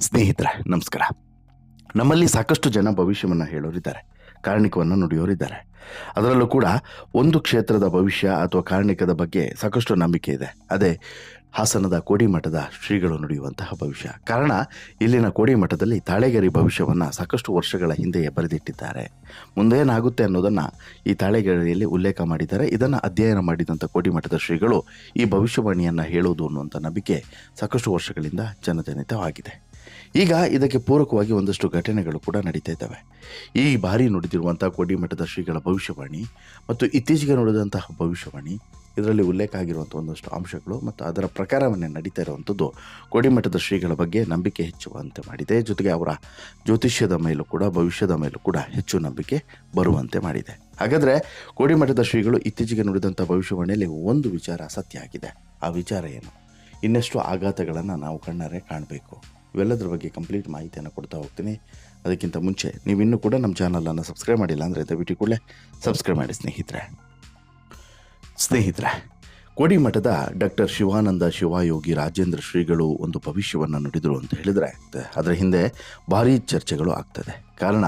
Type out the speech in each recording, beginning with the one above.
ಸ್ನೇಹಿತರೆ, ನಮಸ್ಕಾರ. ನಮ್ಮಲ್ಲಿ ಸಾಕಷ್ಟು ಜನ ಭವಿಷ್ಯವನ್ನು ಹೇಳೋರಿದ್ದಾರೆ, ಕಾರಣಿಕವನ್ನು ನುಡಿಯೋರಿದ್ದಾರೆ. ಅದರಲ್ಲೂ ಕೂಡ ಒಂದು ಕ್ಷೇತ್ರದ ಭವಿಷ್ಯ ಅಥವಾ ಕಾರಣಿಕದ ಬಗ್ಗೆ ಸಾಕಷ್ಟು ನಂಬಿಕೆ ಇದೆ. ಅದೇ ಹಾಸನದ ಕೋಡಿಮಠದ ಶ್ರೀಗಳು ನುಡಿಯುವಂತಹ ಭವಿಷ್ಯ. ಕಾರಣ, ಇಲ್ಲಿನ ಕೋಡಿಮಠದಲ್ಲಿ ತಾಳೆಗರಿ ಭವಿಷ್ಯವನ್ನು ಸಾಕಷ್ಟು ವರ್ಷಗಳ ಹಿಂದೆಯೇ ಬರೆದಿಟ್ಟಿದ್ದಾರೆ. ಮುಂದೇನಾಗುತ್ತೆ ಅನ್ನೋದನ್ನು ಈ ತಾಳೆಗರಿಯಲ್ಲಿ ಉಲ್ಲೇಖ ಮಾಡಿದ್ದಾರೆ. ಇದನ್ನು ಅಧ್ಯಯನ ಮಾಡಿದಂಥ ಕೋಡಿಮಠದ ಶ್ರೀಗಳು ಈ ಭವಿಷ್ಯವಾಣಿಯನ್ನು ಹೇಳುವುದು ಅನ್ನುವಂಥ ನಂಬಿಕೆ ಸಾಕಷ್ಟು ವರ್ಷಗಳಿಂದ ಜನಜನಿತವಾಗಿದೆ. ಈಗ ಇದಕ್ಕೆ ಪೂರಕವಾಗಿ ಒಂದಷ್ಟು ಘಟನೆಗಳು ಕೂಡ ನಡೀತಾ ಇದ್ದಾವೆ. ಈ ಬಾರಿ ನುಡಿದಿರುವಂಥ ಕೋಡಿಮಠದ ಶ್ರೀಗಳ ಭವಿಷ್ಯವಾಣಿ ಮತ್ತು ಇತ್ತೀಚೆಗೆ ನುಡಿದಂತಹ ಭವಿಷ್ಯವಾಣಿ, ಇದರಲ್ಲಿ ಉಲ್ಲೇಖ ಆಗಿರುವಂಥ ಒಂದಷ್ಟು ಅಂಶಗಳು ಮತ್ತು ಅದರ ಪ್ರಕಾರವನ್ನೇ ನಡೀತಾ ಇರುವಂಥದ್ದು ಕೋಡಿಮಠದ ಶ್ರೀಗಳ ಬಗ್ಗೆ ನಂಬಿಕೆ ಹೆಚ್ಚುವಂತೆ ಮಾಡಿದೆ. ಜೊತೆಗೆ ಅವರ ಜ್ಯೋತಿಷ್ಯದ ಮೇಲೂ ಕೂಡ, ಭವಿಷ್ಯದ ಮೇಲೂ ಕೂಡ ಹೆಚ್ಚು ನಂಬಿಕೆ ಬರುವಂತೆ ಮಾಡಿದೆ. ಹಾಗಾದರೆ ಕೋಡಿಮಠದ ಶ್ರೀಗಳು ಇತ್ತೀಚೆಗೆ ನುಡಿದಂಥ ಭವಿಷ್ಯವಾಣಿಯಲ್ಲಿ ಒಂದು ವಿಚಾರ ಸತ್ಯ ಆಗಿದೆ. ಆ ವಿಚಾರ ಏನು? ಇನ್ನಷ್ಟು ಆಘಾತಗಳನ್ನು ನಾವು ಕಣ್ಣಾರೆ ಕಾಣಬೇಕು? ಇವೆಲ್ಲದರ ಬಗ್ಗೆ ಕಂಪ್ಲೀಟ್ ಮಾಹಿತಿಯನ್ನು ಕೊಡ್ತಾ ಹೋಗ್ತೀನಿ. ಅದಕ್ಕಿಂತ ಮುಂಚೆ ನೀವು ಇನ್ನೂ ಕೂಡ ನಮ್ಮ ಚಾನಲನ್ನು ಸಬ್ಸ್ಕ್ರೈಬ್ ಮಾಡಿಲ್ಲ ಅಂದರೆ ದಯವಿಟ್ಟು ಕೂಡಲೇ ಸಬ್ಸ್ಕ್ರೈಬ್ ಮಾಡಿ ಸ್ನೇಹಿತರೆ. ಸ್ನೇಹಿತರೆ, ಕೋಡಿಮಠದ ಡಾಕ್ಟರ್ ಶಿವಾನಂದ ಶಿವಯೋಗಿ ರಾಜೇಂದ್ರ ಶ್ರೀಗಳು ಒಂದು ಭವಿಷ್ಯವನ್ನು ನುಡಿದರು ಅಂತ ಹೇಳಿದರೆ, ಅದರ ಹಿಂದೆ ಭಾರೀ ಚರ್ಚೆಗಳು ಆಗ್ತದೆ. ಕಾರಣ,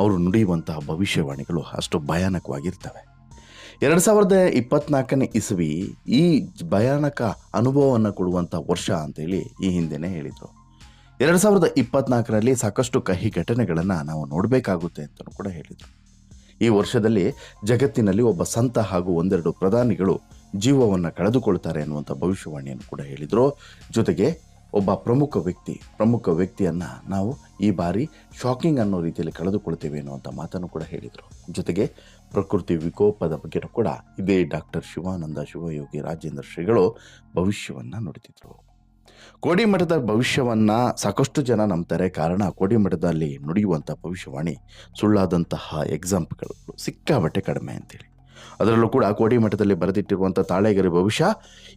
ಅವರು ನುಡಿಯುವಂತಹ ಭವಿಷ್ಯವಾಣಿಗಳು ಅಷ್ಟು ಭಯಾನಕವಾಗಿರ್ತವೆ. ಎರಡು ಸಾವಿರದ ಇಪ್ಪತ್ನಾಲ್ಕನೇ ಇಸವಿ ಈ ಭಯಾನಕ ಅನುಭವವನ್ನು ಕೊಡುವಂಥ ವರ್ಷ ಅಂತೇಳಿ ಈ ಹಿಂದೆನೇ ಹೇಳಿದರು. ಎರಡು ಸಾವಿರದ ಇಪ್ಪತ್ನಾಲ್ಕರಲ್ಲಿ ಸಾಕಷ್ಟು ಕಹಿ ಘಟನೆಗಳನ್ನು ನಾವು ನೋಡಬೇಕಾಗುತ್ತೆ ಅಂತಲೂ ಕೂಡ ಹೇಳಿದರು. ಈ ವರ್ಷದಲ್ಲಿ ಜಗತ್ತಿನಲ್ಲಿ ಒಬ್ಬ ಸಂತ ಹಾಗೂ ಒಂದೆರಡು ಪ್ರಧಾನಿಗಳು ಜೀವವನ್ನು ಕಳೆದುಕೊಳ್ತಾರೆ ಅನ್ನುವಂಥ ಭವಿಷ್ಯವಾಣಿಯನ್ನು ಕೂಡ ಹೇಳಿದರು. ಜೊತೆಗೆ ಒಬ್ಬ ಪ್ರಮುಖ ವ್ಯಕ್ತಿ, ಪ್ರಮುಖ ವ್ಯಕ್ತಿಯನ್ನು ನಾವು ಈ ಬಾರಿ ಶಾಕಿಂಗ್ ಅನ್ನೋ ರೀತಿಯಲ್ಲಿ ಕಳೆದುಕೊಳ್ತೇವೆ ಅನ್ನುವಂಥ ಮಾತನ್ನು ಕೂಡ ಹೇಳಿದರು. ಜೊತೆಗೆ ಪ್ರಕೃತಿ ವಿಕೋಪದ ಬಗ್ಗೆನೂ ಕೂಡ ಇದೇ ಡಾಕ್ಟರ್ ಶಿವಾನಂದ ಶಿವಯೋಗಿ ರಾಜೇಂದ್ರ ಶ್ರೀಗಳು ಭವಿಷ್ಯವನ್ನು ನುಡಿತಿದ್ರು. ಕೋಡಿಮಠದ ಭವಿಷ್ಯವನ್ನ ಸಾಕಷ್ಟು ಜನ ನಂಬ್ತಾರೆ. ಕಾರಣ ಕೋಡಿಮಠದಲ್ಲಿ ನುಡಿಯುವಂಥ ಭವಿಷ್ಯವಾಣಿ, ಸುಳ್ಳಾದಂತಹ ಎಕ್ಸಾಂಪಲ್ಗಳು ಸಿಕ್ಕಾಬಟ್ಟೆ ಕಡಿಮೆ ಅಂತೇಳಿ. ಅದರಲ್ಲೂ ಕೂಡ ಕೋಡಿಮಠದಲ್ಲಿ ಬರೆದಿಟ್ಟಿರುವಂಥ ತಾಳೆಗರಿ ಭವಿಷ್ಯ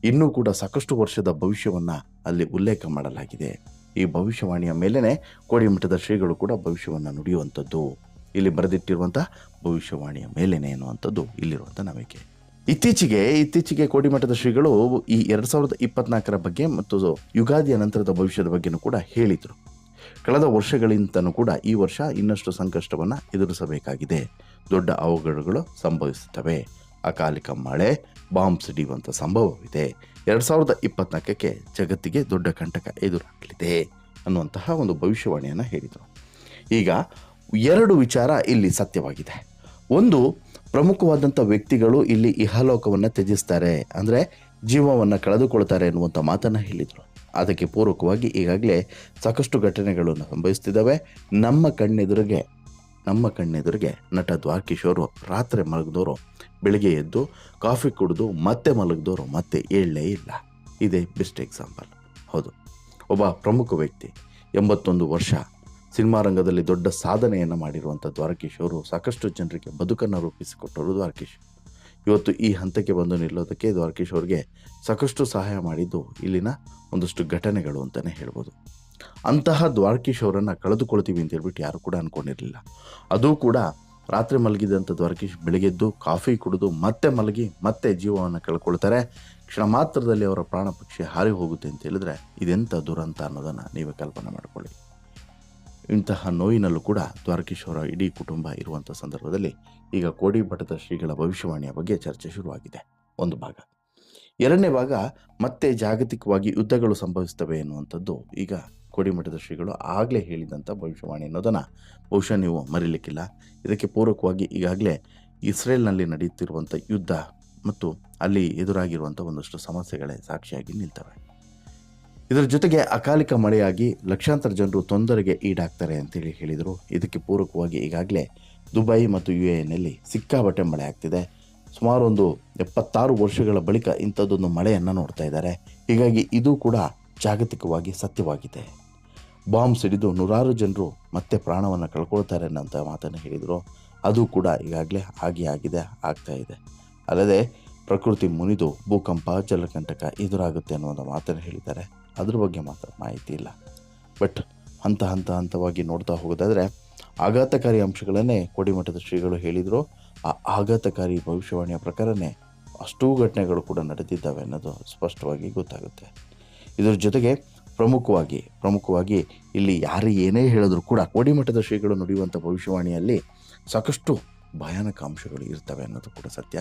ಇನ್ನೂ ಕೂಡ ಸಾಕಷ್ಟು ವರ್ಷದ ಭವಿಷ್ಯವನ್ನು ಅಲ್ಲಿ ಉಲ್ಲೇಖ ಮಾಡಲಾಗಿದೆ. ಈ ಭವಿಷ್ಯವಾಣಿಯ ಮೇಲೇ ಕೋಡಿಮಠದ ಶ್ರೀಗಳು ಕೂಡ ಭವಿಷ್ಯವನ್ನು ನುಡಿಯುವಂಥದ್ದು ಇಲ್ಲಿ ಬರೆದಿಟ್ಟಿರುವಂಥ ಭವಿಷ್ಯವಾಣಿಯ ಮೇಲೇನೆ ಎನ್ನುವಂಥದ್ದು ಇಲ್ಲಿರುವಂಥ ನಂಬಿಕೆ ಇತ್ತೀಚೆಗೆ ಇತ್ತೀಚೆಗೆ ಕೋಡಿಮಠದ ಶ್ರೀಗಳು ಈ ಎರಡು ಸಾವಿರದ ಇಪ್ಪತ್ನಾಲ್ಕರ ಬಗ್ಗೆ ಮತ್ತು ಯುಗಾದಿಯ ನಂತರದ ಭವಿಷ್ಯದ ಬಗ್ಗೆನೂ ಕೂಡ ಹೇಳಿದರು. ಕಳೆದ ವರ್ಷಗಳಿಂದನೂ ಕೂಡ ಈ ವರ್ಷ ಇನ್ನಷ್ಟು ಸಂಕಷ್ಟವನ್ನು ಎದುರಿಸಬೇಕಾಗಿದೆ. ದೊಡ್ಡ ಅವಘಡಗಳು ಸಂಭವಿಸುತ್ತವೆ. ಅಕಾಲಿಕ ಮಳೆ, ಬಾಂಬ್ ಸಿಡಿಯುವಂಥ ಸಂಭವವಿದೆ. ಎರಡು ಸಾವಿರದ ಇಪ್ಪತ್ನಾಲ್ಕಕ್ಕೆ ಜಗತ್ತಿಗೆ ದೊಡ್ಡ ಕಂಟಕ ಎದುರಾಗಲಿದೆ ಅನ್ನುವಂತಹ ಒಂದು ಭವಿಷ್ಯವಾಣಿಯನ್ನು ಹೇಳಿದರು. ಈಗ ಎರಡು ವಿಚಾರ ಇಲ್ಲಿ ಸತ್ಯವಾಗಿದೆ. ಒಂದು ಪ್ರಮುಖವಾದಂಥ ವ್ಯಕ್ತಿಗಳು ಇಲ್ಲಿ ಇಹಲೋಕವನ್ನು ತ್ಯಜಿಸ್ತಾರೆ. ಅಂದರೆ ಜೀವವನ್ನು ಕಳೆದುಕೊಳ್ತಾರೆ ಎನ್ನುವಂಥ ಮಾತನ್ನು ಹೇಳಿದರು. ಅದಕ್ಕೆ ಪೂರಕವಾಗಿ ಈಗಾಗಲೇ ಸಾಕಷ್ಟು ಘಟನೆಗಳು ಸಂಭವಿಸ್ತಿದ್ದಾವೆ. ನಮ್ಮ ಕಣ್ಣೆದುರಿಗೆ ನಮ್ಮ ಕಣ್ಣೆದುರಿಗೆ ನಟ ದ್ವಾರಕಿಶೋರು ರಾತ್ರಿ ಮಲಗಿದವರು ಬೆಳಿಗ್ಗೆ ಎದ್ದು ಕಾಫಿ ಕುಡಿದು ಮತ್ತೆ ಮಲಗಿದವರು ಮತ್ತೆ ಏಳಲೇ ಇಲ್ಲ. ಇದೇ ಬೆಸ್ಟ್ ಎಕ್ಸಾಂಪಲ್. ಹೌದು. ಒಬ್ಬ ಪ್ರಮುಖ ವ್ಯಕ್ತಿ, ಎಂಬತ್ತೊಂದು ವರ್ಷ ಸಿನಿಮಾ ರಂಗದಲ್ಲಿ ದೊಡ್ಡ ಸಾಧನೆಯನ್ನು ಮಾಡಿರುವಂಥ ದ್ವಾರಕೀಶ್ ಅವರು ಸಾಕಷ್ಟು ಜನರಿಗೆ ಬದುಕನ್ನು ರೂಪಿಸಿಕೊಟ್ಟವರು ದ್ವಾರಕೀಶ್. ಇವತ್ತು ಈ ಹಂತಕ್ಕೆ ಬಂದು ನಿಲ್ಲೋದಕ್ಕೆ ದ್ವಾರಕೀಶ್ ಅವ್ರಿಗೆ ಸಾಕಷ್ಟು ಸಹಾಯ ಮಾಡಿದ್ದು ಇಲ್ಲಿನ ಒಂದಷ್ಟು ಘಟನೆಗಳು ಅಂತಲೇ ಹೇಳ್ಬೋದು. ಅಂತಹ ದ್ವಾರಕೀಶ್ ಅವರನ್ನು ಕಳೆದುಕೊಳ್ತೀವಿ ಅಂತ ಹೇಳ್ಬಿಟ್ಟು ಯಾರು ಕೂಡ ಅಂದ್ಕೊಂಡಿರಲಿಲ್ಲ ಅದು ಕೂಡ ರಾತ್ರಿ ಮಲಗಿದಂಥ ದ್ವಾರಕೀಶ್ ಬೆಳಗ್ಗೆದ್ದು ಕಾಫಿ ಕುಡಿದು ಮತ್ತೆ ಮಲಗಿ ಮತ್ತೆ ಜೀವವನ್ನು ಕಳ್ಕೊಳ್ತಾರೆ. ಕ್ಷಣ ಮಾತ್ರದಲ್ಲಿ ಅವರ ಪ್ರಾಣ ಪಕ್ಷಿ ಹಾರಿ ಹೋಗುತ್ತೆ ಅಂತ ಹೇಳಿದ್ರೆ ಇದೆಂಥ ದುರಂತ ಅನ್ನೋದನ್ನು ನೀವೇ ಕಲ್ಪನೆ ಮಾಡಿಕೊಳ್ಳಿ. ಇಂತಹ ನೋವಿನಲ್ಲೂ ಕೂಡ ದ್ವಾರಕೀಶ್ವರ ಇಡೀ ಕುಟುಂಬ ಇರುವಂಥ ಸಂದರ್ಭದಲ್ಲಿ ಈಗ ಕೋಡಿ ಶ್ರೀಗಳ ಭವಿಷ್ಯವಾಣಿಯ ಬಗ್ಗೆ ಚರ್ಚೆ ಶುರುವಾಗಿದೆ. ಒಂದು ಭಾಗ. ಎರಡನೇ ಭಾಗ, ಮತ್ತೆ ಜಾಗತಿಕವಾಗಿ ಯುದ್ಧಗಳು ಸಂಭವಿಸ್ತವೆ ಎನ್ನುವಂಥದ್ದು ಈಗ ಕೋಡಿಮಠದ ಶ್ರೀಗಳು ಆಗಲೇ ಹೇಳಿದಂಥ ಭವಿಷ್ಯವಾಣಿ ಅನ್ನೋದನ್ನು ಬಹುಶಃ ನೀವು ಮರೀಲಿಕ್ಕಿಲ್ಲ. ಇದಕ್ಕೆ ಪೂರಕವಾಗಿ ಈಗಾಗಲೇ ಇಸ್ರೇಲ್ನಲ್ಲಿ ನಡೆಯುತ್ತಿರುವಂಥ ಯುದ್ಧ ಮತ್ತು ಅಲ್ಲಿ ಎದುರಾಗಿರುವಂಥ ಒಂದಷ್ಟು ಸಮಸ್ಯೆಗಳೇ ಸಾಕ್ಷಿಯಾಗಿ ನಿಲ್ತವೆ. ಇದರ ಜೊತೆಗೆ ಅಕಾಲಿಕ ಮಳೆಯಾಗಿ ಲಕ್ಷಾಂತರ ಜನರು ತೊಂದರೆಗೆ ಈಡಾಗ್ತಾರೆ ಅಂತೇಳಿ ಹೇಳಿದರು. ಇದಕ್ಕೆ ಪೂರಕವಾಗಿ ಈಗಾಗಲೇ ದುಬೈ ಮತ್ತು ಯು ಎನ್ನಲ್ಲಿ ಸಿಕ್ಕಾಬಟ್ಟೆ ಮಳೆ ಆಗ್ತಿದೆ. ಸುಮಾರು ಒಂದು ಎಪ್ಪತ್ತಾರು ವರ್ಷಗಳ ಬಳಿಕ ಇಂಥದ್ದೊಂದು ಮಳೆಯನ್ನು ನೋಡ್ತಾ ಇದ್ದಾರೆ. ಹೀಗಾಗಿ ಇದು ಕೂಡ ಜಾಗತಿಕವಾಗಿ ಸತ್ಯವಾಗಿದೆ. ಬಾಂಬ್ ಸಿಡಿದು ನೂರಾರು ಜನರು ಮತ್ತೆ ಪ್ರಾಣವನ್ನು ಕಳ್ಕೊಳ್ತಾರೆ ಅನ್ನೋಂಥ ಮಾತನ್ನು ಹೇಳಿದರು. ಅದು ಕೂಡ ಈಗಾಗಲೇ ಹಾಗೆ ಆಗಿದೆ, ಆಗ್ತಾ ಇದೆ. ಅಲ್ಲದೆ ಪ್ರಕೃತಿ ಮುನಿದು ಭೂಕಂಪ, ಜಲಕಂಟಕ ಎದುರಾಗುತ್ತೆ ಅನ್ನೋ ಮಾತನ್ನು ಹೇಳಿದ್ದಾರೆ. ಅದ್ರ ಬಗ್ಗೆ ಮಾತ್ರ ಮಾಹಿತಿ ಇಲ್ಲ. ಬಟ್ ಹಂತ ಹಂತ ಹಂತವಾಗಿ ನೋಡ್ತಾ ಹೋಗೋದಾದರೆ, ಆಘಾತಕಾರಿ ಅಂಶಗಳನ್ನೇ ಕೋಡಿಮಠದ ಶ್ರೀಗಳು ಹೇಳಿದರು. ಆ ಆಘಾತಕಾರಿ ಭವಿಷ್ಯವಾಣಿಯ ಪ್ರಕಾರನೇ ಅಷ್ಟೂ ಘಟನೆಗಳು ಕೂಡ ನಡೆದಿದ್ದಾವೆ ಅನ್ನೋದು ಸ್ಪಷ್ಟವಾಗಿ ಗೊತ್ತಾಗುತ್ತೆ. ಇದರ ಜೊತೆಗೆ ಪ್ರಮುಖವಾಗಿ ಪ್ರಮುಖವಾಗಿ ಇಲ್ಲಿ ಯಾರು ಏನೇ ಹೇಳಿದ್ರು ಕೂಡ ಕೋಡಿಮಠದ ಶ್ರೀಗಳು ನುಡಿಯುವಂಥ ಭವಿಷ್ಯವಾಣಿಯಲ್ಲಿ ಸಾಕಷ್ಟು ಭಯಾನಕ ಅಂಶಗಳು ಇರ್ತವೆ ಅನ್ನೋದು ಕೂಡ ಸತ್ಯ.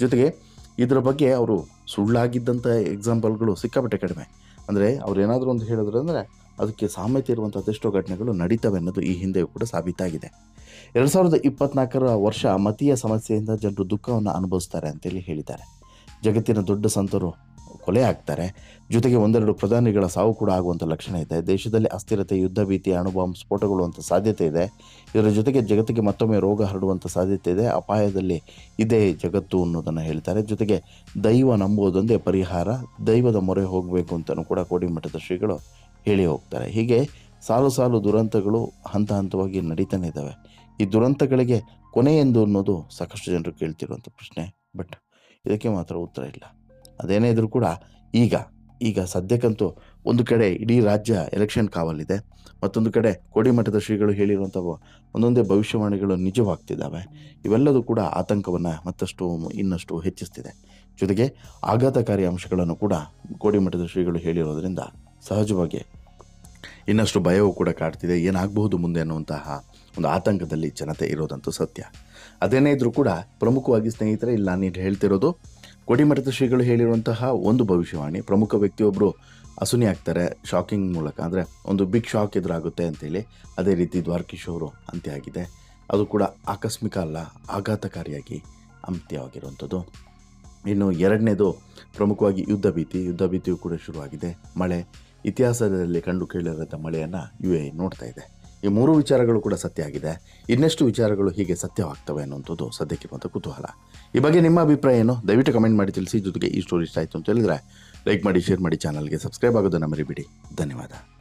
ಜೊತೆಗೆ ಇದರ ಬಗ್ಗೆ ಅವರು ಸುಳ್ಳಾಗಿದ್ದಂಥ ಎಕ್ಸಾಂಪಲ್ಗಳು ಸಿಕ್ಕಾಪಟ್ಟೆ ಕಡಿಮೆ. ಅಂದರೆ ಅವ್ರು ಏನಾದರೂ ಒಂದು ಹೇಳಿದ್ರು ಅಂದರೆ ಅದಕ್ಕೆ ಸಾಮ್ಯತೆ ಇರುವಂಥ ಅದೆಷ್ಟೋ ಘಟನೆಗಳು ನಡೀತವೆ ಅನ್ನೋದು ಈ ಹಿಂದೆಯೂ ಕೂಡ ಸಾಬೀತಾಗಿದೆ. ಎರಡು ಸಾವಿರದ ಇಪ್ಪತ್ನಾಲ್ಕರ ವರ್ಷ ಮತೀಯ ಸಮಸ್ಯೆಯಿಂದ ಜನರು ದುಃಖವನ್ನು ಅನುಭವಿಸ್ತಾರೆ ಅಂತೇಳಿ ಹೇಳಿದ್ದಾರೆ. ಜಗತ್ತಿನ ದೊಡ್ಡ ಸಂತರು ಕೊಲೆ ಆಗ್ತಾರೆ. ಜೊತೆಗೆ ಒಂದೆರಡು ಪ್ರಧಾನಿಗಳ ಸಾವು ಕೂಡ ಆಗುವಂಥ ಲಕ್ಷಣ ಇದೆ. ದೇಶದಲ್ಲಿ ಅಸ್ಥಿರತೆ, ಯುದ್ಧ ಭೀತಿ ಅಣುಬಾಂಬ್ ಅಂತ ಸಾಧ್ಯತೆ ಇದೆ. ಇದರ ಜೊತೆಗೆ ಜಗತ್ತಿಗೆ ಮತ್ತೊಮ್ಮೆ ರೋಗ ಹರಡುವಂಥ ಸಾಧ್ಯತೆ ಇದೆ. ಅಪಾಯದಲ್ಲಿ ಇದೆ ಜಗತ್ತು ಅನ್ನೋದನ್ನು ಹೇಳ್ತಾರೆ. ಜೊತೆಗೆ ದೈವ ನಂಬುವುದೊಂದೇ ಪರಿಹಾರ. ದೈವದ ಮೊರೆ ಹೋಗಬೇಕು ಅಂತಲೂ ಕೂಡ ಕೋಡಿಮಠದ ಶ್ರೀಗಳು ಹೇಳಿ ಹೋಗ್ತಾರೆ. ಹೀಗೆ ಸಾಲು ಸಾಲು ದುರಂತಗಳು ಹಂತ ಹಂತವಾಗಿ ನಡೀತಾನೆ ಇದ್ದಾವೆ. ಈ ದುರಂತಗಳಿಗೆ ಕೊನೆ ಎಂದು ಅನ್ನೋದು ಸಾಕಷ್ಟು ಜನರು ಕೇಳ್ತಿರುವಂಥ ಪ್ರಶ್ನೆ. ಬಟ್ ಇದಕ್ಕೆ ಮಾತ್ರ ಉತ್ತರ ಇಲ್ಲ. ಅದೇನೇ ಇದ್ರೂ ಕೂಡ ಈಗ ಈಗ ಸದ್ಯಕ್ಕಂತೂ ಒಂದು ಕಡೆ ಇಡೀ ರಾಜ್ಯ ಎಲೆಕ್ಷನ್ ಕಾವಲಿದೆ. ಮತ್ತೊಂದು ಕಡೆ ಕೋಡಿಮಠದ ಶ್ರೀಗಳು ಹೇಳಿರುವಂಥ ಒಂದೊಂದೇ ಭವಿಷ್ಯವಾಣಿಗಳು ನಿಜವಾಗ್ತಿದ್ದಾವೆ. ಇವೆಲ್ಲದೂ ಕೂಡ ಆತಂಕವನ್ನು ಮತ್ತಷ್ಟು ಇನ್ನಷ್ಟು ಹೆಚ್ಚಿಸ್ತಿದೆ. ಜೊತೆಗೆ ಆಘಾತಕಾರಿ ಅಂಶಗಳನ್ನು ಕೂಡ ಕೋಡಿಮಠದ ಶ್ರೀಗಳು ಹೇಳಿರೋದರಿಂದ ಸಹಜವಾಗಿ ಇನ್ನಷ್ಟು ಭಯವೂ ಕೂಡ ಕಾಡ್ತಿದೆ. ಏನಾಗಬಹುದು ಮುಂದೆ ಅನ್ನುವಂತಹ ಒಂದು ಆತಂಕದಲ್ಲಿ ಜನತೆ ಇರೋದಂತೂ ಸತ್ಯ. ಅದೇನೇ ಇದ್ರೂ ಕೂಡ ಪ್ರಮುಖವಾಗಿ ಸ್ನೇಹಿತರೆ, ಇಲ್ಲಿ ನಾನು ಹೇಳ್ತಿರೋದು ಕೊಡಿಮಠದ ಶ್ರೀಗಳು ಹೇಳಿರುವಂತಹ ಒಂದು ಭವಿಷ್ಯವಾಣಿ. ಪ್ರಮುಖ ವ್ಯಕ್ತಿಯೊಬ್ಬರು ಅಸುನಿ ಆಗ್ತಾರೆ ಶಾಕಿಂಗ್ ಮೂಲಕ. ಅಂದರೆ ಒಂದು ಬಿಗ್ ಶಾಕ್ ಎದುರಾಗುತ್ತೆ ಅಂತೇಳಿ. ಅದೇ ರೀತಿ ದ್ವಾರಕೀಶ್ ಅವರು ಅಂತ್ಯ ಆಗಿದೆ. ಅದು ಕೂಡ ಆಕಸ್ಮಿಕ ಅಲ್ಲ, ಆಘಾತಕಾರಿಯಾಗಿ ಅಂತ್ಯವಾಗಿರುವಂಥದ್ದು. ಇನ್ನು ಎರಡನೇದು ಪ್ರಮುಖವಾಗಿ ಯುದ್ಧ ಭೀತಿ. ಯುದ್ಧ ಭೀತಿಯು ಕೂಡ ಶುರುವಾಗಿದೆ. ಮಳೆ. ಇತಿಹಾಸದಲ್ಲಿ ಕಂಡು ಕೇಳಿರದ ಮಳೆಯನ್ನು ಯು ಎ ನೋಡ್ತಾ ಇದೆ. ಈ ಮೂರು ವಿಚಾರಗಳು ಕೂಡ ಸತ್ಯ ಆಗಿದೆ. ಇನ್ನೆಷ್ಟು ವಿಚಾರಗಳು ಹೀಗೆ ಸತ್ಯವಾಗ್ತವೆ ಅನ್ನುವಂಥದ್ದು ಸದ್ಯಕ್ಕಿರುವಂಥ ಕುತೂಹಲ. ಈ ಬಗ್ಗೆ ನಿಮ್ಮ ಅಭಿಪ್ರಾಯ ಏನು? ದಯವಿಟ್ಟು ಕಮೆಂಟ್ ಮಾಡಿ, ತಿಳಿಸಿ. ಜೊತೆಗೆ ಈ ಸ್ಟೋರಿ ಇಷ್ಟ ಆಯಿತು ಅಂತ ಹೇಳಿದ್ರೆ ಲೈಕ್ ಮಾಡಿ ಶೇರ್ ಮಾಡಿ ಚಾನಲ್ಗೆ ಸಬ್ಸ್ಕ್ರೈಬ್ ಆಗೋದನ್ನು ಮರಿಬಿಡಿ. ಧನ್ಯವಾದ.